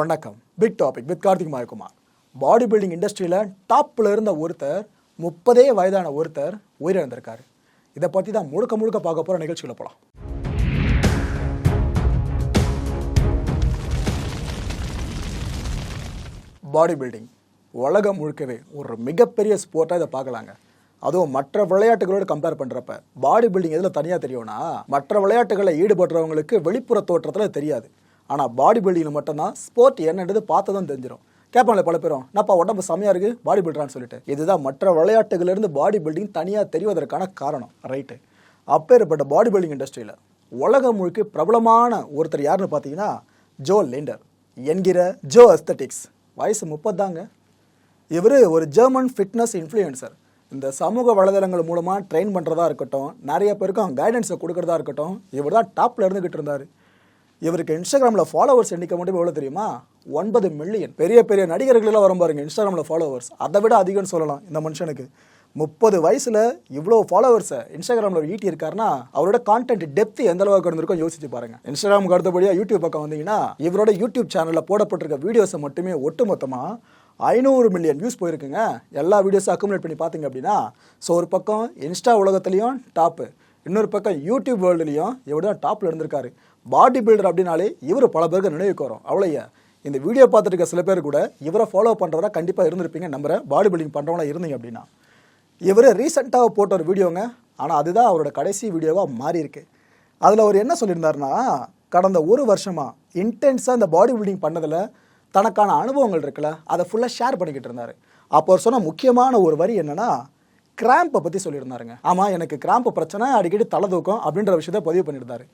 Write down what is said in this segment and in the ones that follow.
வணக்கம். Big topic with Karthik Mayakumar. Body building இண்டஸ்ட்ரியில் டாப்பில் இருந்த ஒருத்தர் முப்பதே வயதான ஒருத்தர் உயிரிழந்திருக்காரு. இதை பற்றி தான் முழுக்க முழுக்க பார்க்க போகிற நிகழ்ச்சியில் போகலாம் பாடி பில்டிங் உலகம் முழுக்கவே ஒரு மிகப்பெரிய ஸ்போர்ட்டாக இதை பார்க்கலாங்க. அதுவும் மற்ற விளையாட்டுகளோடு கம்பேர் பண்ணுறப்ப பாடி பில்டிங் எதில் தனியாக தெரியும்னா மற்ற விளையாட்டுகளில் ஈடுபடுறவங்களுக்கு வெளிப்புற தோற்றத்தில் தெரியாது. ஆனால் பாடி பில்டிங்கில் மட்டும்தான் ஸ்போர்ட் என்னன்றது பார்த்து தான் தெரிஞ்சிடும் கேட்பாங்களே பல பேரும் என்னப்பா உடம்பு செம்மையாக இருக்குது பாடி பில்டரான்னு சொல்லிட்டு. இதுதான் மற்ற விளையாட்டுகளிலிருந்து பாடி பில்டிங் தனியாக தெரிவதற்கான காரணம். ரைட்டு அப்பேற்பட்ட பாடி பில்டிங் இண்டஸ்ட்ரியில் உலகம் முழுக்க பிரபலமான ஒருத்தர் யாருன்னு பார்த்தீங்கன்னா ஜோ லிண்டர் என்கிற ஜோ அஸ்தட்டிக்ஸ் வயசு முப்பதாங்க இவர் ஒரு ஜெர்மன் ஃபிட்னஸ் இன்ஃப்ளூயன்சர் இந்த சமூக வலைதளங்கள் மூலமாக ட்ரெயின் பண்ணுறதா இருக்கட்டும் நிறைய பேருக்கும் கைடன்ஸை கொடுக்குறதா இருக்கட்டும் இவர் தான் டாப்பில் இருந்துக்கிட்டு இருந்தார். இவருக்கு இன்ஸ்டாகிராமில் ஃபாலோவர்ஸ் எண்ணிக்கை மட்டும் எவ்வளோ தெரியுமா? ஒன்பது மில்லியன் பெரிய பெரிய நடிகர்களெல்லாம் வரும் பாருங்க இன்ஸ்டாகிராமில் ஃபாலோவர்ஸ் அதை விட அதிகம்னு சொல்லலாம் இந்த மனுஷனுக்கு. முப்பது வயசில் இவ்வளோ ஃபாலோவர்ஸை இன்ஸ்டாகிராமில் ஈட்டி இருக்காருன்னா அவரோட கான்டென்ட் டெப்த் எந்த அளவுக்கு இருந்திருக்கும் யோசிச்சு பாருங்க. இன்ஸ்டாகிராமுக்கு அடுத்தபடியாக யூடியூப் பக்கம் வந்தீங்கன்னா இவரோட யூடியூப் சேனலில் போடப்பட்டிருக்க வீடியோஸை மட்டுமே ஒட்டுமொத்தமாக ஐநூறு மில்லியன் வியூஸ் போயிருக்குங்க. எல்லா வீடியோஸும் அக்குமுலேட் பண்ணி பார்த்தீங்க அப்படின்னா ஸோ ஒரு பக்கம் இன்ஸ்டா உலகத்துலேயும் டாப்பு இன்னொரு பக்கம் யூடியூப் வேர்ல்டுலேயும் இவர் தான் டாப்பில் இருந்திருக்காரு. பாடி பில்டர் அப்படின்னாலே இவர் பல பேருக்கு நினைவுக்கு வரும். அவ்வளோயா இந்த வீடியோ பார்த்துட்டு இருக்க சில பேர் கூட இவரை ஃபாலோ பண்ணுறவரா கண்டிப்பாக இருந்திருப்பீங்க நம்புறேன். பாடி பில்டிங் பண்ணுறவங்களா இருந்தீங்க அப்படின்னா. இவர் ரீசெண்டாக போட்ட ஒரு வீடியோங்க. ஆனால் அதுதான் அவரோட கடைசி வீடியோவாக மாறி இருக்கு அதில் அவர் என்ன சொல்லியிருந்தாருன்னா கடந்த ஒரு வருஷமாக இன்டென்ஸாக இந்த பாடி பில்டிங் பண்ணதில் தனக்கான அனுபவங்கள் இருக்குல்ல அதை ஃபுல்லாக ஷேர் பண்ணிக்கிட்டு இருந்தார். அப்போ அவர் சொன்ன முக்கியமான ஒரு வரி என்னென்னா கிராம்பை பற்றி சொல்லியிருந்தாருங்க. ஆமாம் எனக்கு கிராம்பு பிரச்சனை அடிக்கடி தலை தூக்கம் அப்படின்ற விஷயத்தை பதிவு பண்ணியிருந்தாரு.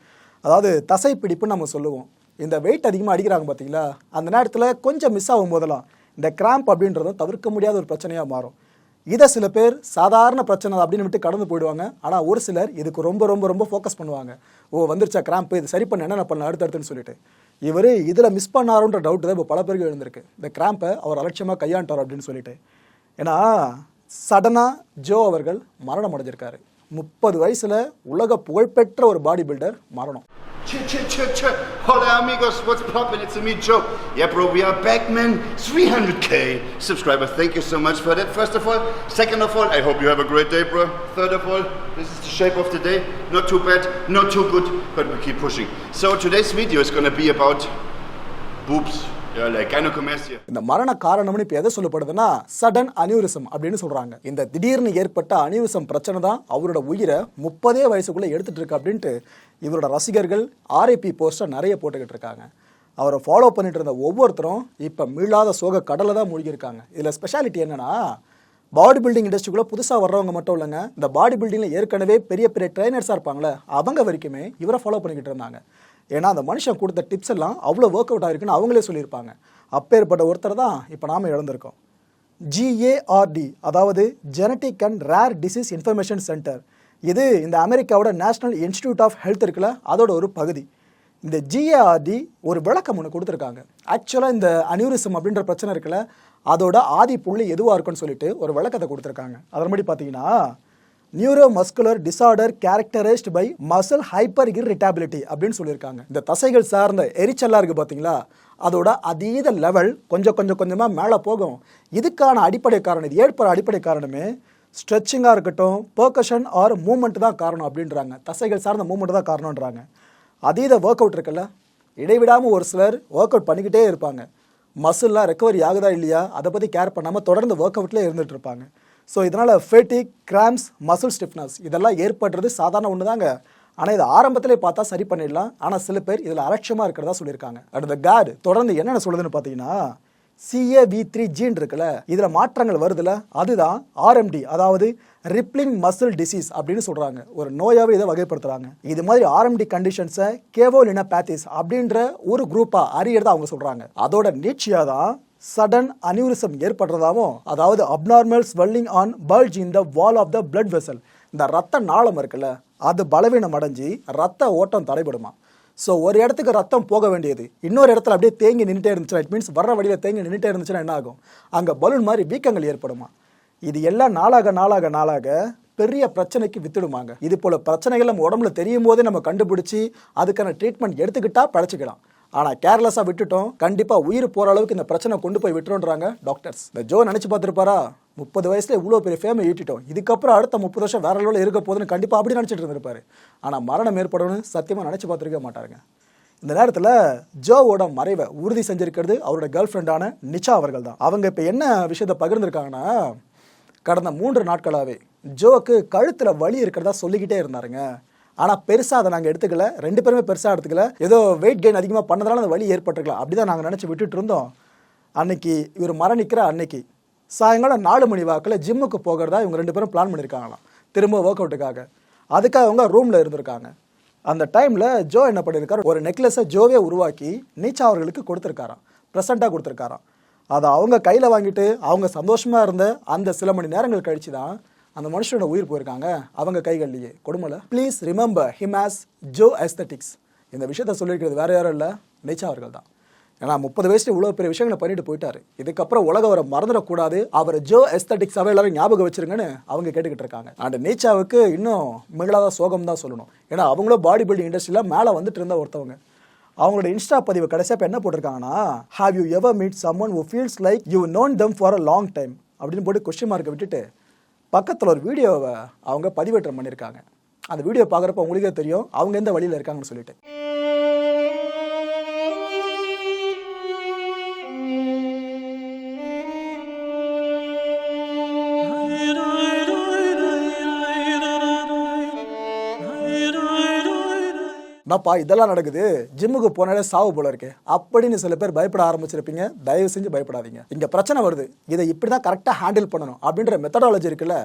அதாவது தசை பிடிப்புன்னு நம்ம சொல்லுவோம். இந்த வெயிட் அதிகமாக அடிக்கிறாங்க பார்த்தீங்களா அந்த நேரத்தில் கொஞ்சம் மிஸ் ஆகும் போதெல்லாம் இந்த கிராம்ப் அப்படின்றதும் தவிர்க்க முடியாத ஒரு பிரச்சனையாக மாறும். இதை சில பேர் சாதாரண பிரச்சனை அப்படின்னு விட்டு கடந்து போயிடுவாங்க. ஆனால் ஒரு சிலர் இதுக்கு ரொம்ப ரொம்ப ரொம்ப ஃபோக்கஸ் பண்ணுவாங்க. ஓ வந்துருச்சா கிராம்ப் இது சரி பண்ண என்ன பண்ண அடுத்தடுத்துன்னு சொல்லிட்டு. இவர் இதில் மிஸ் பண்ணாருன்ற டவுட் தான் இப்போ பல பேருக்கு எழுந்திருக்கு. இந்த கிராம்பை அவர் அலட்சியமாக கையாண்டார் அப்படின்னு சொல்லிட்டு. ஏன்னா சடனாக ஜோ அவர்கள் மரணம் அடைஞ்சிருக்காரு. முப்பது வயசில் உலக புகழ்பெற்ற ஒரு பாடி பில்டர் மரணம் Che, che, che, che. Hola amigos, what's poppin'? It's me, Joe. Yeah, bro, we are back, man. 300k subscribers. Thank you so much for that, first of all. Second of all, I hope you have a great day, bro. Third of all, this is the shape of the day. Not too bad, not too good, but we keep pushing. So today's video is gonna be about boobs. இந்த மரண காரணம்னு இப்போ எதை சொல்லப்படுதுன்னா sudden aneurysm அப்படின்னு சொல்றாங்க. இந்த திடீர்னு ஏற்பட்ட அனியூரிசம் பிரச்சனை தான் அவரோட உயிரை முப்பதே வயசுக்குள்ள எடுத்துட்டு இருக்கு அப்படின்ட்டு இவரோட ரசிகர்கள் ஆர்ஐபி போஸ்டர் நிறைய போட்டுக்கிட்டு இருக்காங்க. அவரை ஃபாலோ பண்ணிட்டு இருந்த ஒவ்வொருத்தரும் இப்போ மீளாத சோக கடலை தான் மூழ்கியிருக்காங்க. இதில் ஸ்பெஷாலிட்டி என்னன்னா பாடி பில்டிங் இண்டஸ்ட்ரிக்குள்ளே புதுசாக வர்றவங்க மட்டும் இல்லைங்க. இந்த பாடி பில்டிங்கில் ஏற்கனவே பெரிய பெரிய ட்ரைனர்ஸாக இருப்பாங்களே அவங்க வரைக்குமே இவரை ஃபாலோ பண்ணிக்கிட்டு இருந்தாங்க. ஏன்னா அந்த மனுஷன் கொடுத்த டிப்ஸ் எல்லாம் அவ்வளோ ஒர்க் அவுட் ஆகிருக்குன்னு அவங்களே சொல்லியிருப்பாங்க. அப்பேற்பட்ட ஒருத்தர் தான் இப்போ நாம இழந்திருக்கோம். ஜிஏஆர்டி அதாவது genetic and rare disease information center இது இந்த அமெரிக்காவோட நேஷனல் இன்ஸ்டிடியூட் ஆஃப் ஹெல்த் இருக்குல்ல அதோட ஒரு பகுதி. இந்த ஜிஏஆர்டி ஒரு விளக்கம் ஒன்று கொடுத்துருக்காங்க. ஆக்சுவலாக இந்த அனியூரிசம் அப்படின்ற பிரச்சனை இருக்குல்ல அதோட ஆதி புள்ளி எதுவாக இருக்குன்னு சொல்லிட்டு ஒரு விளக்கத்தை கொடுத்துருக்காங்க. அதன்படி பார்த்தீங்கன்னா neuromuscular disorder characterized by muscle hyperirritability அப்படின்னு சொல்லியிருக்காங்க. இந்த தசைகள் சார்ந்த எரிச்சல்லாக இருக்குது பார்த்தீங்களா அதோட அதீத லெவல் கொஞ்சம் கொஞ்சம் கொஞ்சமாக மேலே போகும். இதுக்கான அடிப்படை காரணம் இது ஏற்படுற அடிப்படை காரணமே ஸ்ட்ரெச்சிங்காக இருக்கட்டும் பர்கஷன் ஆர் மூமெண்ட் தான் காரணம் அப்படின்றாங்க. தசைகள் சார்ந்த மூமெண்ட் தான் காரணன்றாங்க அதீத ஒர்க் அவுட் இருக்குல்ல? இடைவிடாமல் ஒரு சிலர் ஒர்க் அவுட் பண்ணிக்கிட்டே இருப்பாங்க. மசில்லாம் ரெக்கவரி ஆகுதா இல்லையா? அதை பற்றி கேர் பண்ணாமல் தொடர்ந்து ஒர்க் அவுட்லேயே இருந்துகிட்டு இருப்பாங்க. ஸோ இதனால் ஃபேட்டிக் கிராம்ஸ் மசில் ஸ்டிஃப்னஸ் இதெல்லாம் ஏற்படுறது சாதாரண ஒன்று தாங்க ஆனால் இதை ஆரம்பத்திலே பார்த்தா சரி பண்ணிடலாம். ஆனால் சில பேர் இதில் அலட்சியமாக இருக்கிறதா சொல்லியிருக்காங்க. அடுத்த காட் தொடர்ந்து என்னென்ன சொல்லுதுன்னு பார்த்தீங்கன்னா சிஏவி த்ரீ ஜீன் இருக்குல்ல இதில் மாற்றங்கள் வருதுல அதுதான் ஆர்எம்டி அதாவது ரிப்ளிங் மசில் டிசீஸ் அப்படின்னு சொல்கிறாங்க ஒரு நோயாவே இதை வகைப்படுத்துகிறாங்க இது மாதிரி ஆர்எம்டி கண்டிஷன்ஸை கேவோலினபேத்திஸ் அப்படின்ற ஒரு குரூப்பாக அறியறதை அவங்க சொல்கிறாங்க அதோட நீட்சியாக தான் சடன் அனியூரிசம் ஏற்படுறதாவும் அதாவது abnormal swelling on bulge in the wall of the blood vessel இந்த ரத்த நாளம் இருக்குல்ல அது பலவீனம் அடைஞ்சு ரத்த ஓட்டம் தடைபடுமா? ஸோ ஒரு இடத்துக்கு ரத்தம் போக வேண்டியது. இன்னொரு இடத்துல அப்படியே தேங்கி நின்றுட்டே இருந்துச்சுன்னா இட் மீன்ஸ் வர்ற வழியில் தேங்கி நின்றுட்டே இருந்துச்சுன்னா என்ன ஆகும்? அங்கே பலூன் மாதிரி வீக்கங்கள் ஏற்படுமா? இது எல்லாம் நாளாக நாளாக நாளாக பெரிய பிரச்சனைக்கு வித்துடுமாங்க. இது போல பிரச்சனைகள் நம்ம உடம்புல தெரியும் போதே நம்ம கண்டுபிடிச்சி அதுக்கான ட்ரீட்மெண்ட் எடுத்துக்கிட்டால் பழச்சிக்கலாம். ஆனால் கேர்லெஸ்ஸாக விட்டுட்டோம். கண்டிப்பாக உயிர் போகிற அளவுக்கு இந்த பிரச்சனை கொண்டு போய் விட்டுறோன்றாங்க டாக்டர்ஸ் இந்த ஜோ நினச்சி பார்த்துருப்பாரா? முப்பது வயசுல இவ்வளோ பெரிய ஃபேமை ஈட்டிட்டோம். இதுக்கப்புறம் அடுத்த முப்பது வருஷம் வேற லெவலில் இருக்க போதுன்னு கண்டிப்பாக அப்படி நினச்சிட்டு இருந்திருப்பாரு. ஆனால் மரணம் ஏற்படணும்னு சத்தியமாக நினச்சி பார்த்துருக்க மாட்டாருங்க. இந்த நேரத்தில் ஜோவோட மறைவை உறுதி செஞ்சிருக்கிறது அவரோட கேர்ள் ஃப்ரெண்டான நிச்சா அவர்கள் தான் அவங்க இப்போ என்ன விஷயத்தை பகிர்ந்துருக்காங்கன்னா கடந்த மூன்று நாட்களாகவே ஜோக்கு கழுத்தில் வலி இருக்கிறதா சொல்லிக்கிட்டே இருந்தாருங்க. ஆனால் பெருசாக அதை நாங்கள் எடுத்துக்கல. ரெண்டு பேருமே பெருசாக எடுத்துக்கல. ஏதோ வெயிட் கெயின் அதிகமாக பண்ணதால அந்த வலி ஏற்பட்டிருக்கலாம். அப்படி தான் நாங்கள் நினச்சி விட்டுட்டு இருந்தோம். அன்னைக்கு இவர் மரணிக்கிற அன்னைக்கு சாயங்காலம் நாலு மணி வாக்கில் ஜிம்முக்கு போகிறதா இவங்க ரெண்டு பேரும் பிளான் பண்ணியிருக்காங்களாம் திரும்ப ஒர்க் அவுட்டுக்காக அதுக்காக அவங்க ரூமில் இருந்திருக்காங்க. அந்த டைமில் ஜோ என்ன பண்ணியிருக்காரு ஒரு நெக்லஸை ஜோவே உருவாக்கி நீச்சா அவர்களுக்கு கொடுத்துருக்காராம். ப்ரெசண்ட்டாக கொடுத்துருக்காராம். அதை அவங்க கையில் வாங்கிட்டு அவங்க சந்தோஷமாக இருந்த அந்த சில மணி நேரங்கள் கழிச்சு தான் அந்த மனுஷனோட உயிர் போயிருக்காங்க. அவங்க கைகள்லையே. கொடுமல. Please remember him as Joesthetics இந்த விஷயத்த சொல்லியிருக்கிறது வேற யாரும் இல்லை. நேச்சா அவர்கள் தான். ஏன்னா முப்பது வயசுல இவ்வளோ பெரிய விஷயங்களை பண்ணிட்டு போயிட்டாரு. இதுக்கப்புறம் உலகம் அவரை மறந்துடக்கூடாது. அவர் ஜோ எஸ்தட்டிக்ஸாவே எல்லாரும் ஞாபகம் வச்சிருங்கன்னு அவங்க கேட்டுக்கிட்டு இருக்காங்க. அண்ட் நீச்சாவுக்கு இன்னும் மிகளாத சோகம் தான் சொல்லணும். ஏன்னா அவங்களும் பாடி பில்டிங் இண்டஸ்ட்ரியில் மேலே வந்துட்டு இருந்த ஒருத்தவங்க. அவங்களோட இன்ஸ்டா பதிவு கடைசியாக இப்போ என்ன போட்டிருக்காங்கன்னா have you ever meet someone who feels like you known them for a long time அப்படின்னு போட்டு கொஸ்டின் மார்க்கை விட்டுட்டு பக்கத்தில் ஒரு வீடியோவை அவங்க பதிவேற்றம் பண்ணியிருக்காங்க. அந்த வீடியோ பார்க்குறப்ப உங்களுக்கே தெரியும் அவங்க எந்த வழியில் இருக்காங்கன்னு சொல்லிட்டு. என்னப்பா இதெல்லாம் நடக்குது? ஜிம்முக்கு போனாலே சாவு போல இருக்கு. அப்படின்னு சில பேர் பயப்பட ஆரம்பிச்சிருப்பீங்க. தயவு செஞ்சு பயப்படாதீங்க. இங்க பிரச்சனை வருது. இதை இப்படி தான் கரெக்டாக ஹேண்டில் பண்ணணும் அப்படின்ற மெத்தடாலஜி இருக்குல்ல.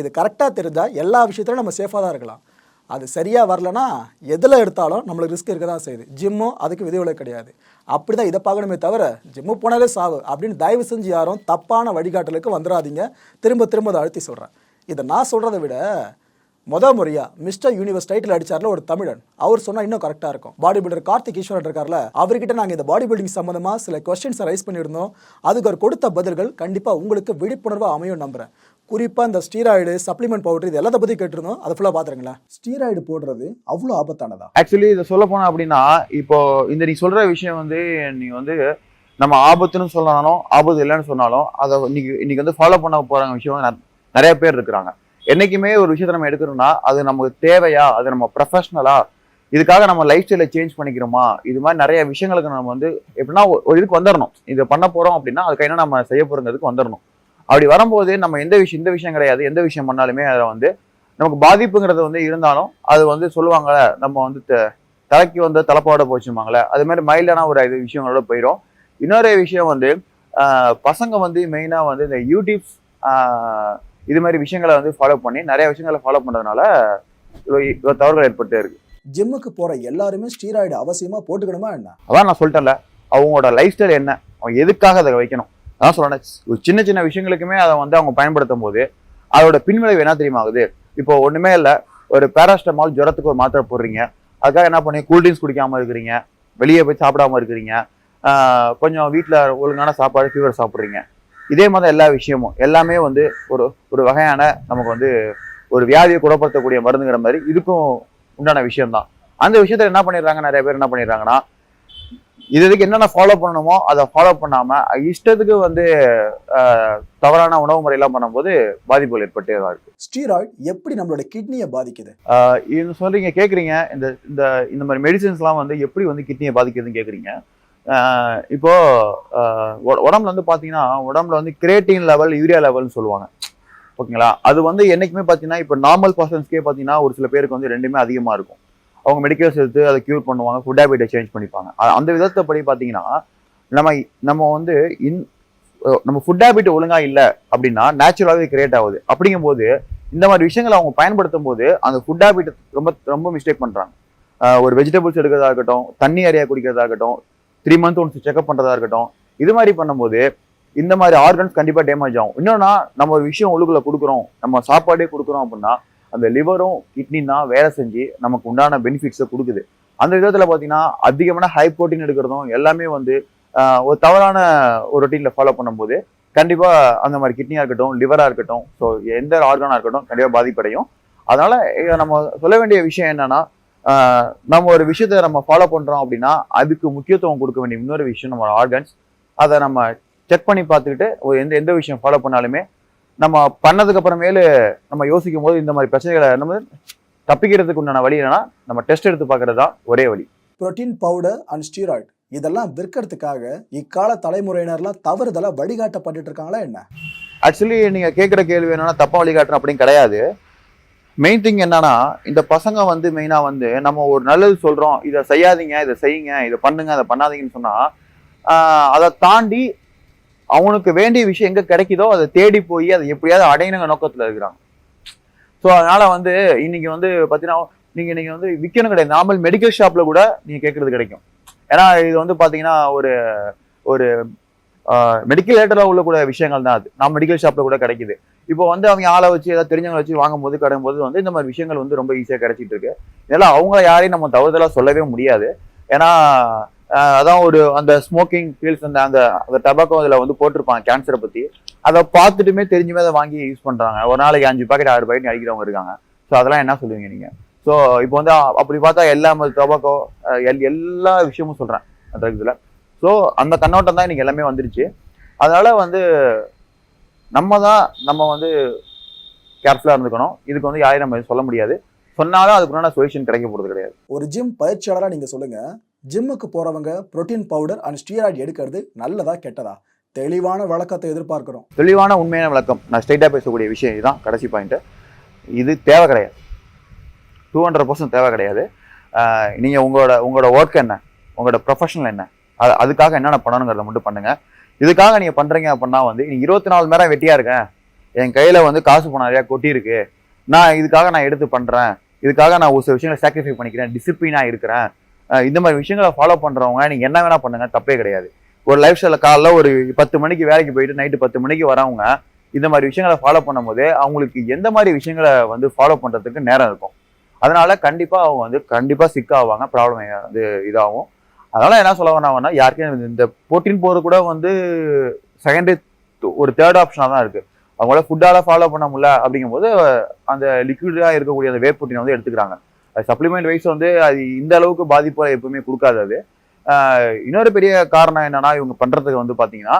இது கரெக்டாக தெரிஞ்சால் எல்லா விஷயத்திலும் நம்ம சேஃபாக தான் இருக்கலாம். அது சரியாக வரலனா எதில் எடுத்தாலும் நம்மளுக்கு ரிஸ்க் இருக்க தான் செய்யுது. ஜிம்மும் அதுக்கு விதிவிலக்கு கிடையாது. அப்படி தான் இதை பார்க்கணுமே தவிர ஜிம்மு போனாலே சாவு அப்படின்னு தயவு செஞ்சு யாரும் தப்பான வழிகாட்டலுக்கு வந்துடாதீங்க. திரும்ப திரும்ப அதை அழுத்தி சொல்கிறேன் இதை நான் சொல்கிறத விட முத முறையா மிஸ்டர் யூனிவர்ஸ் டைட்டில் அடிச்சார்ல ஒரு தமிழன். அவர் சொன்னா இன்னும் கரெக்டா இருக்கும். பாடி பில்டர் கார்த்திக் ஈஸ்வரன் இருக்கார்ல அவர்கிட்ட நாங்க இந்த பாடி பில்டிங் சம்பந்தமா சில கொஸ்டின்ஸ் ரைஸ் பண்ணியிருந்தோம். அதுக்கு அவர் கொடுத்த பதில்கள் கண்டிப்பா உங்களுக்கு விழிப்புணர்வா அமையும் நம்புறேன். குறிப்பா இந்த ஸ்டீராய்டு சப்ளிமெண்ட் பவுடர் இது எல்லாத்த பத்தி கேட்டிருந்தோம். அதை ஃபுல்லா பாத்துருங்களேன். ஸ்டீராய்டு போடுறது அவ்வளோ ஆபத்தானதா? ஆக்சுவலி இதை சொல்ல போனா அப்படின்னா இப்போ இந்த நீ சொல்ற விஷயம் வந்து நீ வந்து நம்ம ஆபத்துன்னு சொன்னாலும் ஆபத்து இல்லைன்னு சொன்னாலும் அதை இன்னைக்கு இன்னைக்கு வந்து ஃபாலோ பண்ண போறாங்க விஷயம் நிறைய பேர் இருக்கிறாங்க. என்றைக்குமே ஒரு விஷயத்த நம்ம எடுக்கிறோம்னா அது நமக்கு தேவையா? அது நம்ம ப்ரொஃபஷ்னலா இதுக்காக நம்ம லைஃப் ஸ்டைலை சேஞ்ச் பண்ணிக்கிறோமா? இது மாதிரி நிறைய விஷயங்களுக்கு நம்ம வந்து எப்படின்னா ஒரு- இதுக்கு வந்துடணும் இதை பண்ண போறோம் அப்படின்னா அதுக்கு என்ன நம்ம செய்ய போறோங்கிறதுக்கு வந்துடணும் அப்படி வரும்போது நம்ம எந்த விஷயம் இந்த விஷயம் கிடையாது. எந்த விஷயம் பண்ணாலுமே அதில் வந்து நமக்கு பாதிப்புங்கிறது வந்து இருந்தாலும் அது வந்து சொல்லுவாங்கல்ல நம்ம வந்து த- தலைக்கு வந்து தலைப்பாட போச்சுமாங்களே அது மாதிரி மைல்டான ஒரு இது விஷயங்களோட போயிடும் இன்னொரு விஷயம் வந்து பசங்க வந்து மெயினாக வந்து இந்த யூடியூப் இது மாதிரி விஷயங்களை வந்து ஃபாலோ பண்ணி நிறைய விஷயங்களை ஃபாலோ பண்ணுறதுனால இவ்வளோ தவறுகள் ஏற்பட்டே இருக்கு. ஜிம்முக்கு போற எல்லாருமே ஸ்டீராய்டு அவசியமா போட்டுக்கணுமா என்ன? அதான் நான் சொல்லிட்டேன்ல அவங்களோட லைஃப் ஸ்டைல் என்ன? அவன் எதுக்காக அதை வைக்கணும்? அதான் சொல்றேன் ஒரு சின்ன சின்ன விஷயங்களுக்குமே அதை வந்து அவங்க பயன்படுத்தும் போது அதோட பின்விளைவு என்ன தெரியுமா ஆகுது? இப்போ ஒண்ணுமே இல்லை ஒரு பேராஸ்டமால் ஜுரத்துக்கு ஒரு மாத்திரை போடுறீங்க அதுக்காக என்ன பண்ணி கூல்ட்ரிங்க்ஸ் குடிக்காம இருக்கிறீங்க வெளியே போய் சாப்பிடாம இருக்கிறீங்க கொஞ்சம் வீட்டில் ஒழுங்கான சாப்பாடு ஃபீவர் சாப்பிட்றீங்க. இதே மாதிரி எல்லா விஷயமும் எல்லாமே வந்து ஒரு ஒரு வகையான நமக்கு வந்து ஒரு வியாதியை குணப்படுத்தக்கூடிய மருந்துங்கிற மாதிரி இதுக்கும் உண்டான விஷயம்தான். அந்த விஷயத்துல என்ன பண்ணிடுறாங்க? நிறைய பேர் என்ன பண்ணிடுறாங்கன்னா இது இதுக்கு என்னென்ன ஃபாலோ பண்ணணுமோ அதை ஃபாலோ பண்ணாம இஷ்டத்துக்கு வந்து தவறான உணவு முறையெல்லாம் பண்ணும்போது பாதிப்புகள் ஏற்பட்டே தான் இருக்கு. ஸ்டீராய்டு எப்படி நம்மளோட கிட்னியை பாதிக்குது? இது சொல்றீங்க கேக்குறீங்க. இந்த இந்த இந்த மாதிரி மெடிசின்ஸ்லாம் வந்து எப்படி வந்து கிட்னியை பாதிக்குதுன்னு கேக்குறீங்க. இப்போது இப்போ உடம்புல வந்து பார்த்தீங்கன்னா உடம்புல வந்து கிரேட்டின் லெவல் யூரியா லெவல்னு சொல்லுவாங்க. ஓகேங்களா? அது வந்து என்னைக்குமே பார்த்தீங்கன்னா இப்போ நார்மல் பர்சன்ஸ்க்கே பார்த்தீங்கன்னா ஒரு சில பேருக்கு வந்து ரெண்டுமே அதிகமாக இருக்கும். அவங்க மெடிக்கல்ஸ் எடுத்து அதை க்யூர் பண்ணுவாங்க ஃபுட் ஹேபிட்டை சேஞ்ச் பண்ணிப்பாங்க. அந்த விதத்தை படி பார்த்தீங்கன்னா நம்ம நம்ம வந்து இன் நம்ம ஃபுட் ஹேபிட் ஒழுங்காக இல்லை அப்படின்னா நேச்சுரலாகவே கிரியேட் ஆகுது. அப்படிங்கும்போது இந்த மாதிரி விஷயங்களை அவங்க பயன்படுத்தும் போது அந்த ஃபுட் ஹேபிட் ரொம்ப ரொம்ப மிஸ்டேக் பண்ணுறாங்க ஒரு வெஜிடபிள்ஸ் எடுக்கிறதா இருக்கட்டும் தண்ணி நிறையா குடிக்கிறதா இருக்கட்டும் த்ரீ மந்த் ஒன்ஸ் செக்அப் பண்ணுறதா இருக்கட்டும். இது மாதிரி பண்ணும்போது இந்த மாதிரி ஆர்கன்ஸ் கண்டிப்பாக டேமேஜ் ஆகும். இன்னொன்னா நம்ம ஒரு விஷயம் உள்ளுக்குள்ள கொடுக்குறோம். நம்ம சாப்பாடே கொடுக்குறோம் அப்படின்னா அந்த லிவரும் கிட்னி தான் வேலை செஞ்சு நமக்கு உண்டான பெனிஃபிட்ஸை கொடுக்குது. அந்த விதத்தில் பார்த்தீங்கன்னா அதிகமான ஹை ப்ரோட்டீன் எடுக்கிறதும் எல்லாமே வந்து ஒரு தவறான ஒரு ரொட்டீனில் ஃபாலோ பண்ணும்போது கண்டிப்பாக அந்த மாதிரி கிட்னியாக இருக்கட்டும் லிவராக இருக்கட்டும் ஸோ எந்த ஆர்கனாக இருக்கட்டும் கண்டிப்பாக பாதிப்படையும். அதனால் நம்ம சொல்ல வேண்டிய விஷயம் என்னன்னா நம்ம ஒரு விஷயத்த நம்ம ஃபாலோ பண்றோம் அப்படின்னா அதுக்கு முக்கியத்துவம் கொடுக்க வேண்டிய இன்னொரு விஷயம் நம்ம ஆர்கன்ஸ் அதை நம்ம செக் பண்ணி பார்த்துக்கிட்டு ஒரு எந்த எந்த விஷயம் ஃபாலோ பண்ணாலுமே நம்ம பண்ணதுக்கு அப்புறமேலு நம்ம யோசிக்கும் போது இந்த மாதிரி பிரச்சனைகளை நம்ம தப்பிக்கிறதுக்கு உண்டான வழி என்னன்னா நம்ம டெஸ்ட் எடுத்து பார்க்கறது தான் ஒரே வழி. புரோட்டீன் பவுடர் அண்ட் ஸ்டீராய்டு இதெல்லாம் விற்கிறதுக்காக இக்கால தலைமுறையினர்லாம் தவறுதலா வழிகாட்டப்பட்டுட்டு இருக்காங்களா என்ன? ஆக்சுவலி நீங்க கேட்குற கேள்வி என்னன்னா தப்பா வழிகாட்டுறோம் அப்படின்னு கிடையாது. மெயின் திங் என்னன்னா இந்த பசங்க வந்து மெயினா வந்து நம்ம ஒரு நல்லது சொல்றோம் இதை செய்யாதீங்க இதை செய்யுங்க இதை பண்ணுங்க அதை பண்ணாதீங்கன்னு சொன்னா அதை தாண்டி அவனுக்கு வேண்டிய விஷயம் எங்க கிடைக்குதோ அதை தேடி போய் அதை எப்படியாவது அடையணுங்க நோக்கத்துல இருக்கிறாங்க. ஸோ அதனால வந்து இன்னைக்கு வந்து பார்த்தீங்கன்னா நீங்க நீங்க வந்து விற்கணும் கிடையாது. நார்மல் மெடிக்கல் ஷாப்ல கூட நீங்க கேட்கறது கிடைக்கும். ஏன்னா இது வந்து பாத்தீங்கன்னா ஒரு ஒரு மெடிக்கல் ரிலேட்டடாக உள்ள கூட விஷயங்கள் தான் அது. நான் மெடிக்கல் ஷாப்பில் கூட கிடைக்குது. இப்போ வந்து அவங்க ஆளை வச்சு ஏதாவது தெரிஞ்சவங்களை வச்சு வாங்கும்போது கடும்போது வந்து இந்த மாதிரி விஷயங்கள் வந்து ரொம்ப ஈஸியாக கிடைச்சிட்டு இருக்கு. இதெல்லாம் அவங்கள யாரையும் நம்ம தவறுதலாக சொல்லவே முடியாது. ஏன்னா அதான் ஒரு அந்த ஸ்மோக்கிங் ஃபீல்ஸ் அந்த அந்த அந்த டபாக்கோ அதில் வந்து போட்டிருப்பாங்க கேன்சரை பற்றி அதை பார்த்துட்டுமே தெரிஞ்சுமே அதை வாங்கி யூஸ் பண்ணுறாங்க ஒரு நாளைக்கு அஞ்சு பாக்கெட் ஆறு பாக்கெட் அடிக்கிறவங்க இருக்காங்க. ஸோ அதெல்லாம் என்ன சொல்லுவீங்க நீங்கள் ஸோ இப்போ வந்து அப்படி பார்த்தா எல்லா டபாக்கோ எல்லா விஷயமும் சொல்கிறேன் அந்த இதில். ஸோ அந்த கண்ணோட்டம் தான் இன்னைக்கு எல்லாமே வந்துருச்சு. அதனால வந்து நம்ம தான் நம்ம வந்து கேர்ஃபுல்லாக இருந்துக்கணும். இதுக்கு வந்து யாரையும் நம்ம சொல்ல முடியாது. சொன்னாலும் அதுக்குண்டான சொல்யூஷன் கிடைக்க போகிறது கிடையாது. ஒரு ஜிம் பயிற்சியாளரா நீங்க சொல்லுங்க. ஜிம்முக்கு போறவங்க புரோட்டீன் பவுடர் அண்ட் ஸ்டீராய்டு எடுக்கிறது நல்லதா கெட்டதா? தெளிவான விளக்கத்தை எதிர்பார்க்கிறோம். தெளிவான உண்மையான விளக்கம். நான் ஸ்ட்ரைட்டாக பேசக்கூடிய விஷயம் இதுதான். கடைசி பாயிண்ட் இது தேவை கிடையாது. டூ ஹண்ட்ரட் பர்சன்ட் தேவை கிடையாது. ஆஹ் நீங்க உங்களோட உங்களோட ஒர்க் என்ன? உங்களோட ப்ரொஃபஷனல் என்ன? அதுக்காக என்னென்ன பண்ணணுங்கிறத மட்டும் பண்ணுங்க. இதுக்காக நீங்கள் பண்ணுறீங்க அப்படின்னா வந்து நீ இருபத்தி நாலு மணி நேரம் வெட்டியாக இருக்கேன். என் கையில் வந்து காசு போன நிறையா கொட்டியிருக்கு. நான் இதுக்காக நான் எடுத்து பண்ணுறேன் இதுக்காக நான் ஒரு சில விஷயங்களை சாக்ரிஃபை பண்ணிக்கிறேன் டிசிப்ளினாக இருக்கிறேன். இந்த மாதிரி விஷயங்களை ஃபாலோ பண்ணுறவங்க நீங்கள் என்ன வேணால் பண்ணுங்க தப்பே கிடையாது. ஒரு லைஃப் ஸ்டைலில் காலைல ஒரு பத்து மணிக்கு வேலைக்கு போயிட்டு நைட்டு பத்து மணிக்கு வரவங்க இந்த மாதிரி விஷயங்களை ஃபாலோ பண்ணும்போது அவங்களுக்கு எந்த மாதிரி விஷயங்களை வந்து ஃபாலோ பண்ணுறதுக்கு நேரம் இருக்கும். அதனால் கண்டிப்பாக அவங்க வந்து கண்டிப்பாக சிக் ஆவாங்க ப்ராப்ளம் வந்து இதாகும். அதனால என்ன சொல்ல வேணாம்னா யாருக்கும் இந்த புரோட்டீன் போகிறது கூட வந்து செகண்டரி ஒரு தேர்ட் ஆப்ஷனாக தான் இருக்கு. அவங்களால ஃபுட்டால ஃபாலோ பண்ண முடியல அப்படிங்கும்போது அந்த லிக்விடா இருக்கக்கூடிய அந்த வே புரோட்டீனை வந்து எடுத்துக்கிறாங்க. அது சப்ளிமெண்ட் வைஸ் வந்து அது இந்த அளவுக்கு பாதிப்பு எப்பவுமே கொடுக்காது அது. இன்னொரு பெரிய காரணம் என்னன்னா இவங்க பண்றதுக்கு வந்து பாத்தீங்கன்னா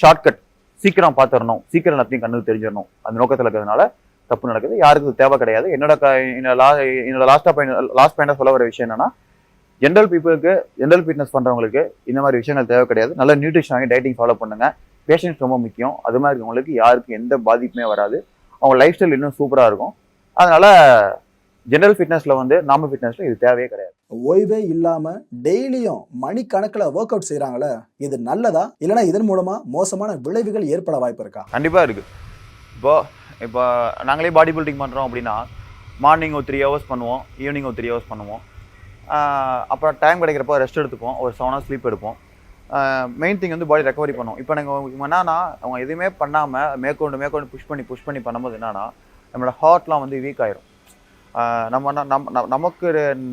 ஷார்ட்கட் சீக்கிரம் பார்த்துடணும் சீக்கிரம் எல்லாத்தையும் கண்ணுக்கு தெரிஞ்சிடணும். அந்த நோக்கத்தில் இருக்கிறதுனால தப்பு நடக்குது. யாருக்கு தேவை கிடையாது. என்னோட என்னோட லா என்னோட லாஸ்ட்டாக பாயிண்ட் லாஸ்ட் பாயிண்டா சொல்ல வர விஷயம் என்னன்னா ஜென்ரல் பீப்புளுக்கு ஜென்ரல் ஃபிட்னஸ் பண்றவங்களுக்கு இந்த மாதிரி விஷயங்கள் தேவை கிடையாது. நல்ல நியூட்ரிஷன் வாங்கி டயட்டிங் ஃபாலோ பண்ணுங்க. பேஷன்ஸ் ரொம்ப முக்கியம். அது மாதிரி இருக்கவங்களுக்கு யாருக்கும் எந்த பாதிப்புமே வராது. அவங்க லைஃப் ஸ்டைல் இன்னும் சூப்பரா இருக்கும். அதனால ஜென்ரல் ஃபிட்னஸ்ல வந்து நார்மல் ஃபிட்னஸ்ல இது தேவையே கிடையாது. ஓய்வே இல்லாம டெய்லியும் மணிக்கணக்கில் ஒர்க் அவுட் செய்றாங்களே இது நல்லதா? இல்லைன்னா இதன் மூலமா மோசமான விளைவுகள் ஏற்பட வாய்ப்பு இருக்கா? கண்டிப்பாக இருக்குது இப்போ இப்போ நாங்களே பாடி பில்டிங் பண்ணுறோம் அப்படின்னா மார்னிங் ஒரு த்ரீ ஹவர்ஸ் பண்ணுவோம் ஈவினிங் ஒரு த்ரீ ஹவர்ஸ் பண்ணுவோம். அப்புறம் டைம் கிடைக்கிறப்போ ரெஸ்ட் எடுத்துப்போம் ஒரு செவன் ஹவர்ஸ் ஸ்லீப் எடுப்போம். மெயின் திங் வந்து பாடி ரெக்கவரி பண்ணும். இப்போ நாங்கள் என்னன்னா அவங்க எதுவுமே பண்ணாமல் மேற்கொண்டு மேற்கொண்டு புஷ் பண்ணி புஷ் பண்ணி பண்ணும்போது என்னன்னா நம்மளோட ஹார்ட்லாம் வந்து வீக் ஆயிரும். நம்ம நம்ம நமக்கு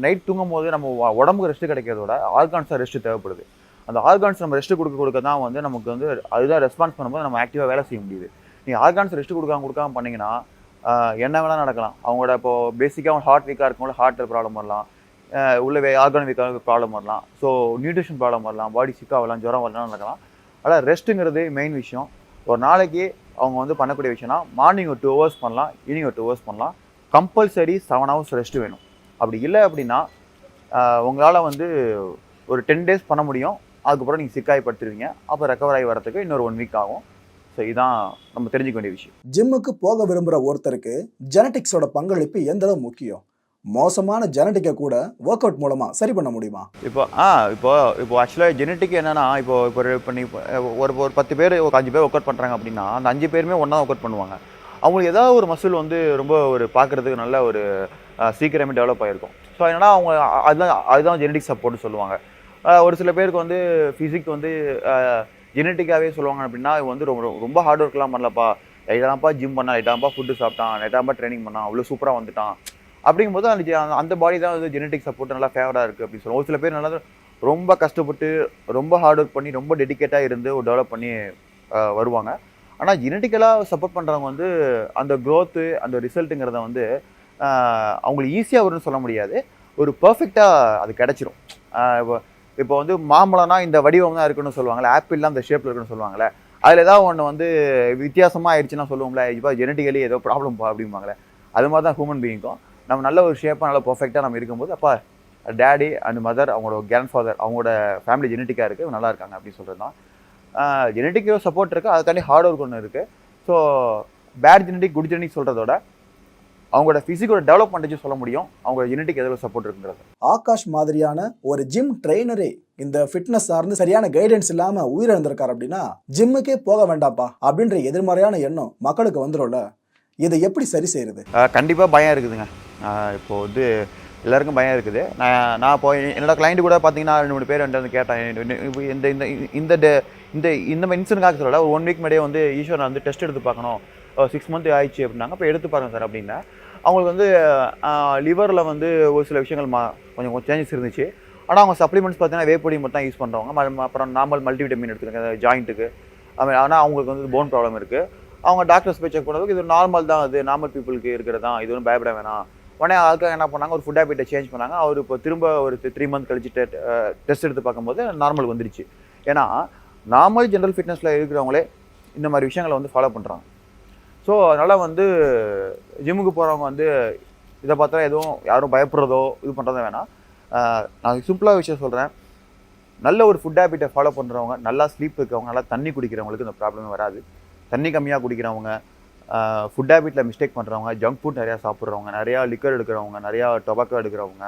நைட் தூங்கும் போது நம்ம உடம்புக்கு ரெஸ்ட் கிடைக்கிறதோட ஆர்கான்ஸாக ரெஸ்ட் தேவைப்படுது. அந்த ஆர்கான்ஸ் நம்ம ரெஸ்ட் கொடுக்க கொடுக்க தான் வந்து நமக்கு வந்து அதுதான் ரெஸ்பான்ஸ் பண்ணும்போது நம்ம ஆக்டிவாக வேலை செய்ய முடியுது. நீங்கள் ஆர்கான்ஸ் ரெஸ்ட் கொடுக்காம கொடுக்காம பண்ணிங்கன்னா என்ன வேணால் நடக்கலாம். அவங்களோட இப்போ பேசிக்காக அவங்க ஹார்ட் வீக்காக இருக்கும்போது ஹார்ட்டில் ப்ராப்ளம் வரலாம். உள்ளவே ஆர்கானிக் ப்ராப்ளம் வரலாம். ஸோ நியூட்ரிஷன் ப்ராப்ளம் வரலாம். பாடி சிக்காக வரலாம் ஜுரம் வரலாம் நடக்கலாம். ஆனால் ரெஸ்ட்டுங்கிறது மெயின் விஷயம். ஒரு நாளைக்கு அவங்க வந்து பண்ணக்கூடிய விஷயம்னா மார்னிங் ஒரு டூ ஹவர்ஸ் பண்ணலாம் ஈவினிங் ஒரு டூ ஹவர்ஸ் பண்ணலாம். கம்பல்சரி செவன் ஹவர்ஸ் ரெஸ்ட் வேணும். அப்படி இல்லை அப்படின்னா உங்களால் வந்து ஒரு டென் டேஸ் பண்ண முடியும். அதுக்கப்புறம் நீங்கள் சிக்காய் படுத்துருவீங்க. அப்போ ரெக்கவர் ஆகி வரதுக்கு இன்னொரு ஒன் வீக் ஆகும். ஸோ இதுதான் நம்ம தெரிஞ்சுக்க வேண்டிய விஷயம். ஜிம்முக்கு போக விரும்புகிற ஒருத்தருக்கு ஜெனடிக்ஸோட பங்களிப்பு எந்த அளவு முக்கியம்? மோசமான ஜெனட்டிக்கை கூட ஒர்க் அவுட் மூலமாக சரி பண்ண முடியுமா? இப்போ ஆ இப்போ இப்போ ஆக்சுவலாக ஜெனட்டிக் என்னன்னா இப்போ இப்போ இப்போ நீ ஒரு ஒரு பத்து பேர் ஒரு அஞ்சு பேர் ஒர்க் அவுட் பண்ணுறாங்க அப்படின்னா அந்த அஞ்சு பேருமே ஒன்றா ஒர்க் அவுட் பண்ணுவாங்க. அவங்களுக்கு ஏதாவது ஒரு மசில் வந்து ரொம்ப ஒரு பார்க்குறதுக்கு நல்ல ஒரு சீக்கிரமே டெவலப் ஆகிருக்கும் ஸோ அதனால் அவங்க அதுதான் அதுதான் ஜெனடிக் சப்போர்ட்னு சொல்லுவாங்க. ஒரு சில பேருக்கு வந்து ஃபிசிக் வந்து ஜெனட்டிக்காகவே சொல்லுவாங்க அப்படின்னா இது வந்து ரொம்ப ரொம்ப ஹார்ட் ஒர்க்லாம் பண்ணலப்பா. லைட்டாப்பா ஜிம் பண்ணான் லைட்டாப்பா ஃபுட்டு சாப்பிட்டான் லைட்டாப்பா ட்ரைனிங் பண்ணான் அவ்வளோ சூப்பராக வந்துட்டான். அப்படிங்கும்போது அந்த அந்த பாடி தான் வந்து ஜெனட்டிக் சப்போர்ட் நல்லா ஃபேவராக இருக்குது அப்படின்னு சொல்லுவோம். ஒரு சில பேர் நல்லா ரொம்ப கஷ்டப்பட்டு ரொம்ப ஹார்ட் ஒர்க் பண்ணி ரொம்ப டெடிக்கேட்டாக இருந்து ஒரு டெவலப் பண்ணி வருவாங்க. ஆனால் ஜெனட்டிக்கலாக சப்போர்ட் பண்ணுறவங்க வந்து அந்த க்ரோத்து அந்த ரிசல்ட்டுங்கிறத வந்து அவங்களுக்கு ஈஸியாக வரும்னு சொல்ல முடியாது. ஒரு பர்ஃபெக்டாக அது கிடச்சிரும். இப்போ இப்போ வந்து மாம்பழம்னா இந்த வடிவம் தான் இருக்குன்னு சொல்லுவாங்களே ஆப்பிள்லாம் அந்த ஷேப்பில் இருக்குன்னு சொல்லுவாங்களே அதில் ஏதாவது ஒன்று வந்து வித்தியாசமாக ஆயிடுச்சுன்னா சொல்லுவோம்ல இப்போ ஜெனட்டிக்கலி ஏதோ ப்ராப்ளம் அப்படிம்பாங்களே அது மாதிரி தான் ஹூமன் பீயிங்க்கும் நம்ம நல்ல ஒரு ஷேப்பாக நல்ல பர்ஃபெக்டாக நம்ம இருக்கும்போது அப்பா டேடி அண்ட் மதர் அவங்களோட கிராண்ட் ஃபாதர் அவங்களோட ஃபேமிலி ஜெனட்டிக்காக இருக்குது நல்லா இருக்காங்க அப்படின்னு சொல்கிறது தான். சப்போர்ட் இருக்குது அதை தாண்டி ஹார்ட் ஒர்க் ஒன்று இருக்குது so bad genetic good genetic சொல்கிறதோட அவங்களோட ஃபிசிக்கோட டெவலப்மெண்ட்டையும் சொல்ல முடியும் அவங்களோட ஜெனட்டிக் எதில் சப்போர்ட் இருக்குங்கிறது. ஆகாஷ் மாதிரியான ஒரு ஜிம் ட்ரெயினரே இந்த ஃபிட்னஸ் சார்ந்து சரியான கைடன்ஸ் இல்லாமல் உயிரிழந்திருக்காரு அப்படின்னா ஜிம்முக்கே போக வேண்டாம்ப்பா அப்படின்ற எதிர்மறையான எண்ணம் மக்களுக்கு வந்துடும்ல இதை எப்படி சரி செய்யறது? கண்டிப்பாக பயம் இருக்குதுங்க. இப்போது இப்போ வந்து எல்லாருக்கும் பயம் இருக்குது. நான் நான் இப்போ என்னோட கிளைண்ட் கூட பார்த்தீங்கன்னா ரெண்டு மூணு பேர் வந்து கேட்டேன் இந்த இந்த இந்த டே- இந்த இந்த இன்சிடென்ட்காக சொல்லல ஒரு ஒன் வீக் முன்னாடியே வந்து ஈஸ்வரன் வந்து டெஸ்ட் எடுத்து பார்க்கணும். சிக்ஸ் மந்த் ஆயிடுச்சு அப்படின்னாங்க. இப்போ எடுத்து பாருங்கள் சார் அப்படின்னா. அவங்களுக்கு வந்து லிவரில் வந்து ஒரு சில விஷயங்கள் மா கொஞ்சம் கொஞ்சம் சேஞ்சஸ் இருந்துச்சு. ஆனால் அவங்க சப்ளிமெண்ட்ஸ் பார்த்தீங்கன்னா வேப்பொடி மட்டும் தான் யூஸ் பண்ணுறவங்க அப்புறம் நார்மல் மல்டிவிட்டமின் எடுத்துருக்காங்க ஜாயிண்ட்டுக்கு ஆனால் அவங்களுக்கு வந்து போன் ப்ராப்ளம் இருக்குது அவங்க டாக்டர்ஸ் போய் செக் பண்ணதுக்கு இது நார்மல் தான். அது நார்மல் பீப்புளுக்கு இருக்கிறது? தான் இது ஒன்றும் பயப்பட வேணாம். உடனே அதுக்காக என்ன பண்ணாங்க? ஒரு ஃபுட் ஹேபிட்டை சேஞ்ச் பண்ணாங்க. அவர் இப்போ திரும்ப ஒரு த்ரீ மந்த் கழிச்சு டெஸ்ட் எடுத்து பார்க்கும்போது நார்மல் வந்துருச்சு. ஏன்னா நார்மல் ஜென்ரல் ஃபிட்னஸில் இருக்கிறவங்களே இந்த மாதிரி விஷயங்களை வந்து ஃபாலோ பண்ணுறாங்க ஸோ அதனால் வந்து ஜிம்முக்கு போகிறவங்க வந்து இதை பார்த்தா எதுவும் யாரும் பயப்படுறதோ இது பண்ணுறதோ வேணாம். நான் சிம்பிளாக விஷயம் சொல்கிறேன் நல்ல ஒரு ஃபுட் ஹேபிட்டை ஃபாலோ பண்ணுறவங்க நல்லா ஸ்லீப் இருக்கவங்க நல்லா தண்ணி குடிக்கிறவங்களுக்கு இந்த ப்ராப்ளமே வராது. தண்ணி கம்மியாக குடிக்கிறவங்க ஃபுட் ஹேபிட்டில் மிஸ்டேக் பண்ணுறவங்க ஜங்க் ஃபுட் நிறையா சாப்பிட்றவங்க நிறையா லிக்கர் எடுக்கிறவங்க நிறையா டொபாக்கோ எடுக்கிறவங்க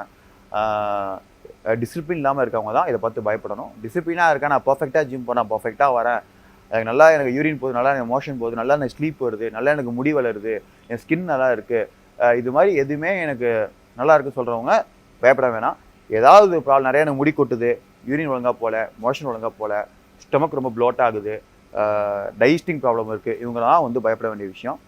டிசிப்ளின் இல்லாமல் இருக்கவங்க தான் இதை பார்த்து பயப்படணும். டிசிப்ளினாக இருக்கேன் நான் பர்ஃபெக்டாக ஜிம் போனால் பர்ஃபெக்டாக வரேன். எனக்கு நல்லா எனக்கு யூரின் போகுது நல்லா எனக்கு மோஷன் போகுது நல்லா எனக்கு ஸ்லீப் வருது நல்லா எனக்கு முடி வளருது என் ஸ்கின் நல்லா இருக்குது இது மாதிரி எதுவுமே எனக்கு நல்லா இருக்கு சொல்கிறவங்க பயப்பட வேணாம். ஏதாவது ப்ராப்ளம் நிறைய எனக்கு முடி கொட்டுது யூரின் ஒழுங்காக போகல மோஷன் ஒழுங்காக போகல ஸ்டொமக் ரொம்ப ப்ளோட் ஆகுது டைஜஸ்டிங் ப்ராப்ளம் இருக்குது இவங்களாம் வந்து பயப்பட வேண்டிய விஷயம்.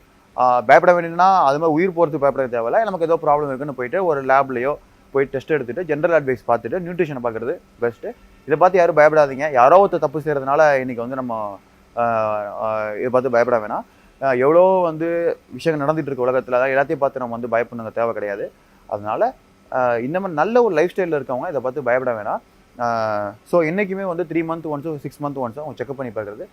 பயப்பட வேண்டியதுன்னா அது மாதிரி உயிர் போகிறது பயப்பட தேவையில்லை. நமக்கு ஏதோ ப்ராப்ளம் இருக்குன்னு போயிட்டு ஒரு லேப்லையோ போய் டெஸ்ட் எடுத்துட்டு ஜென்ரல் அட்வைஸ் பார்த்துட்டு நியூட்ரிஷனை பார்க்குறது பெஸ்ட்டு இதை பார்த்து யாரும் பயப்படாதீங்க. யாரோ ஒருத்தர் தப்பு செய்கிறதுனால இன்றைக்கி வந்து நம்ம இதை பார்த்து பயப்பட வேணாம். எவ்வளோ வந்து விஷயங்கள் நடந்துகிட்டு இருக்கு உலகத்தில் அதான் எல்லாத்தையும் பார்த்து நம்ம வந்து பயப்படணுங்க தேவை கிடையாது. அதனால் இந்த மாதிரி நல்ல ஒரு லைஃப் ஸ்டைலில் இருக்கவங்க இதை பார்த்து பயப்பட வேணாம். ஸோ என்றைக்குமே வந்து த்ரீ மந்த் ஒன்ஸோ சிக்ஸ் மந்த் ஒன்ஸோ அவங்க செக்அப் பண்ணி பார்க்குறது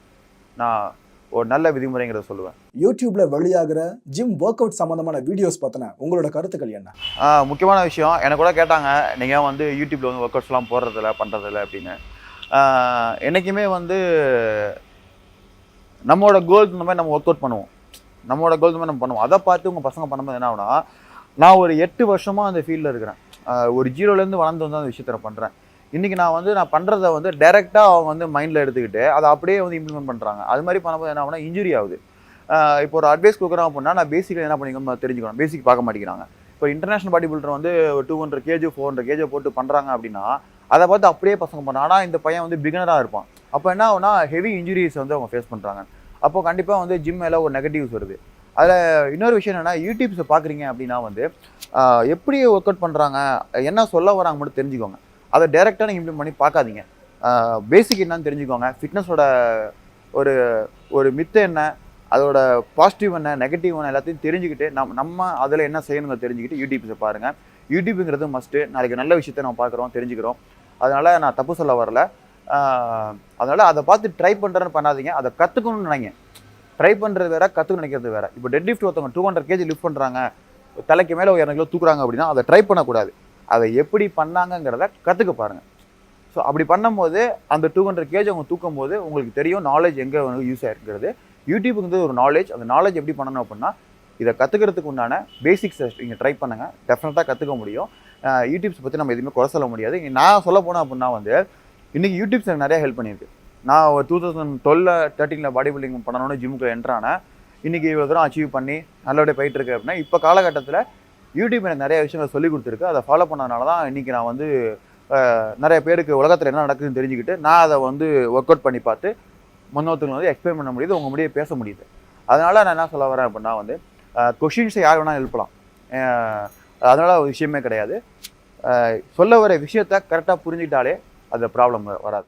நான் ஒரு நல்ல விதிமுறைங்கிறத சொல்லுவேன். யூடியூப்ல வெளியாகிற ஜிம் ஒர்க் அவுட் சம்பந்தமான வீடியோஸ் பார்த்தன உங்களோட கருத்துக்கள் என்ன? முக்கியமான விஷயம். எனக்கு கூட கேட்டாங்க நீங்கள் வந்து யூடியூப்ல வந்து ஒர்க் அவுட்ஸ்லாம் போடுறதில்ல பண்ணுறதில்ல அப்படின்னு. ஆஹ் என்னைக்குமே வந்து நம்மளோட கோல் இந்த மாதிரி நம்ம ஒர்க் அவுட் பண்ணுவோம். நம்மளோட கோல் இந்த மாதிரி நம்ம பண்ணுவோம். அதை பார்த்து உங்கள் பசங்க பண்ணும்போது என்ன ஆகுனா நான் ஒரு எட்டு வருஷமாக அந்த ஃபீல்டில் இருக்கிறேன். ஒரு ஜீரோலேருந்து வளர்ந்து வந்து அந்த விஷயத்தை நான் பண்ணுறேன் இன்றைக்கி நான் வந்து நான் பண்ணுறத வந்து டைரெக்டாக அவங்க வந்து மைண்டில் எடுத்துக்கிட்டு அதை அப்படியே வந்து இம்ப்ளிமெண்ட் பண்ணுறாங்க அது மாதிரி பண்ணும்போது என்ன ஆகுனா இன்ஜுரி ஆகுது. இப்போ ஒரு அட்வைஸ் கொடுக்குறோம் அப்படின்னா நான் பேசிக்கில் என்ன பண்ணிக்கணும் தெரிஞ்சுக்கணும். பேசிக் பார்க்க மாட்டேங்கிறாங்க. இப்போ இன்டர்நேஷனல் பாடி பில்டர் வந்து two hundred KG four hundred KG போட்டு பண்ணுறாங்க அப்படின்னா அதை பார்த்து அப்படியே பசங்க பண்ணுறாங்க ஆனால் இந்த பையன் வந்து பிகினராக இருப்பான். அப்போ என்ன ஆகுனா ஹெவி இன்ஜுரிஸ் வந்து அவங்க ஃபேஸ் பண்ணுறாங்க அப்போ கண்டிப்பாக வந்து ஜிம் மேலே ஒரு நெகட்டிவ்ஸ் வருது. அதில் இன்னொரு விஷயம் என்னென்னா யூடியூப்ஸை பார்க்குறீங்க அப்படின்னா வந்து எப்படி ஒர்க் அவுட் பண்ணுறாங்க என்ன சொல்ல வராங்க மட்டும் தெரிஞ்சுக்கோங்க. அதை டேரெக்டாக நீங்கள் இம்ப்ளிமெண்ட் பண்ணி பார்க்காதீங்க. பேசிக் என்னன்னு தெரிஞ்சுக்கோங்க. ஃபிட்னஸோட ஒரு ஒரு மித்து என்ன அதோட பாசிட்டிவ் என்ன நெகட்டிவ் என்ன எல்லாத்தையும் தெரிஞ்சுக்கிட்டு நம்ம நம்ம அதில் என்ன செய்யணுங்க தெரிஞ்சுக்கிட்டு யூடியூப்ஸை பாருங்கள் யூடியூப்புங்கிறது மஸ்ட்டு நாளைக்கு நல்ல விஷயத்தை நம்ம பார்க்குறோம் தெரிஞ்சுக்கிறோம். அதனால் நான் தப்பு சொல்ல வரல. அதனால் அதை பார்த்து ட்ரை பண்ணுறேன்னு பண்ணாதீங்க. அதை கற்றுக்கணும்னு நினைங்க. ட்ரை பண்ணுறது வேற கற்றுக்கணும் நினைக்கிறது வேறு. இப்போ டெட் லிஃப்ட் ஒருத்தவங்க டூ ஹண்ட்ரட் கேஜி லிஃப்ட் பண்ணுறாங்க தலைக்கு மேலே ஒரு இரநூறு கிலோ தூக்குறாங்க அப்படின்னா அதை ட்ரை பண்ணக்கூடாது. அதை எப்படி பண்ணாங்கங்கிறத கற்றுக்க பாருங்கள் ஸோ அப்படி பண்ணும்போது அந்த டூ ஹண்ட்ரட் கேஜி அவங்க தூக்கும் போது உங்களுக்கு தெரியும் நாலேஜ் எங்கே யூஸ் ஆயிருக்கிறது. யூடியூப்புங்கிறது ஒரு நாலேஜ் அந்த நாலேஜ் எப்படி பண்ணணும் அப்படின்னா இதை கற்றுக்கிறதுக்கு உண்டான பேசிக்ஸ் நீங்கள் ட்ரை பண்ணுங்கள் டெஃபினட்டாக கற்றுக்க முடியும். யூடியூப்ஸை யூடியூப்ஸ் பற்றி நம்ம எதுவுமே குறை சொல்ல முடியாது. நான் சொல்ல போனேன் அப்படின்னா வந்து இன்றைக்கி யூடியூப்ஸ் எனக்கு நிறையா ஹெல்ப் பண்ணியிருக்கு. நான் ஒரு டூ தௌசண்ட் டுவெல்ல தேர்ட்டீனில் பாடி பில்டிங் பண்ணணும்னு ஜிம்முக்கு என்ட்ரானேன் இன்றைக்கி இவ்வளோ தூரம் அச்சீவ் பண்ணி நல்லபடியாக போயிட்டுருக்கு அப்படின்னா இப்போ காலகட்டத்தில் யூடியூப் எனக்கு நிறைய விஷயங்கள் சொல்லி கொடுத்துருக்கு. அதை ஃபாலோ பண்ணதுனால தான் இன்றைக்கி நான் வந்து நிறைய பேருக்கு உலகத்தில் என்ன நடக்குதுன்னு தெரிஞ்சுக்கிட்டு நான் அதை வந்து ஒர்க் அவுட் பண்ணி பார்த்து முன்னோத்துக்கு வந்து எக்ஸ்பிளைன் பண்ண முடியுது உங்கள் முடிய பேச முடியுது. அதனால் நான் என்ன சொல்ல வரேன் அப்படின்னா வந்து கொஷின்ஸை யார் வேணால் எழுப்பலாம். அதனால் ஒரு விஷயமே கிடையாது. சொல்ல வர விஷயத்த கரெக்டாக புரிஞ்சுக்கிட்டாலே அது ப்ராப்ளம் வராது.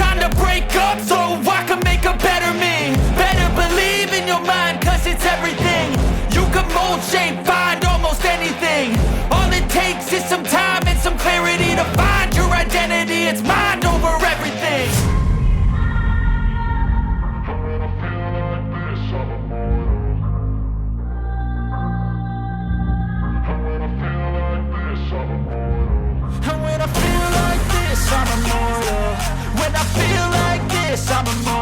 this, I'm immortal.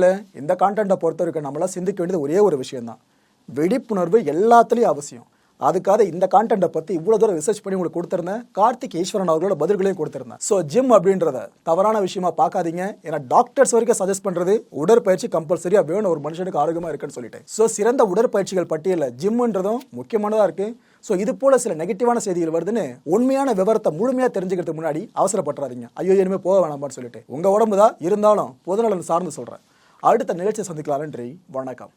மக்களே இந்த கான்டென்ட்டை பொறுத்த வரைக்கும் நம்மளாம் சிந்திக்க வேண்டியது ஒரே ஒரு விஷயம்தான். விழிப்புணர்வு எல்லாத்துலேயும் அவசியம். அதுக்காக இந்த கான்டென்ட்டை பற்றி இவ்வளோ தூரம் ரிசர்ச் பண்ணி உங்களுக்கு கொடுத்துருந்தேன். கார்த்திக் ஈஸ்வரன் அவர்களோட பதில்களையும் கொடுத்துருந்தேன். ஸோ ஜிம் அப்படின்றத தவறான விஷயமா பார்க்காதீங்க. ஏன்னா டாக்டர்ஸ் வரைக்கும் சஜஸ்ட் பண்ணுறது உடற்பயிற்சி கம்பல்சரியாக வேணும். ஒரு மனுஷனுக்கு ஆரோக்கியமாக இருக்குன்னு சொல்லிட்டேன். ஸோ சிறந்த உடற்பயிற்சிகள் பட்டியலில் ஜிம்ன்றதும் முக்கியமானதாக இருக்குது ஸோ இது போல சில நெகட்டிவான செய்திகள் வருதுன்னு உண்மையான விவரத்தை முழுமையாக தெரிஞ்சுக்கிறதுக்கு முன்னாடி அவசரப்பட்டுறாதீங்க. ஐயோ இனிமேல் போக வேணாமான்னு சொல்லிட்டு. உங்கள் உடம்பு தான் இருந்தாலும் பொதுநலன் சார்ந்து சொல்கிறேன் அடுத்த நிகழ்ச்சியை சந்திக்கலாம்ன்றி வணக்கம்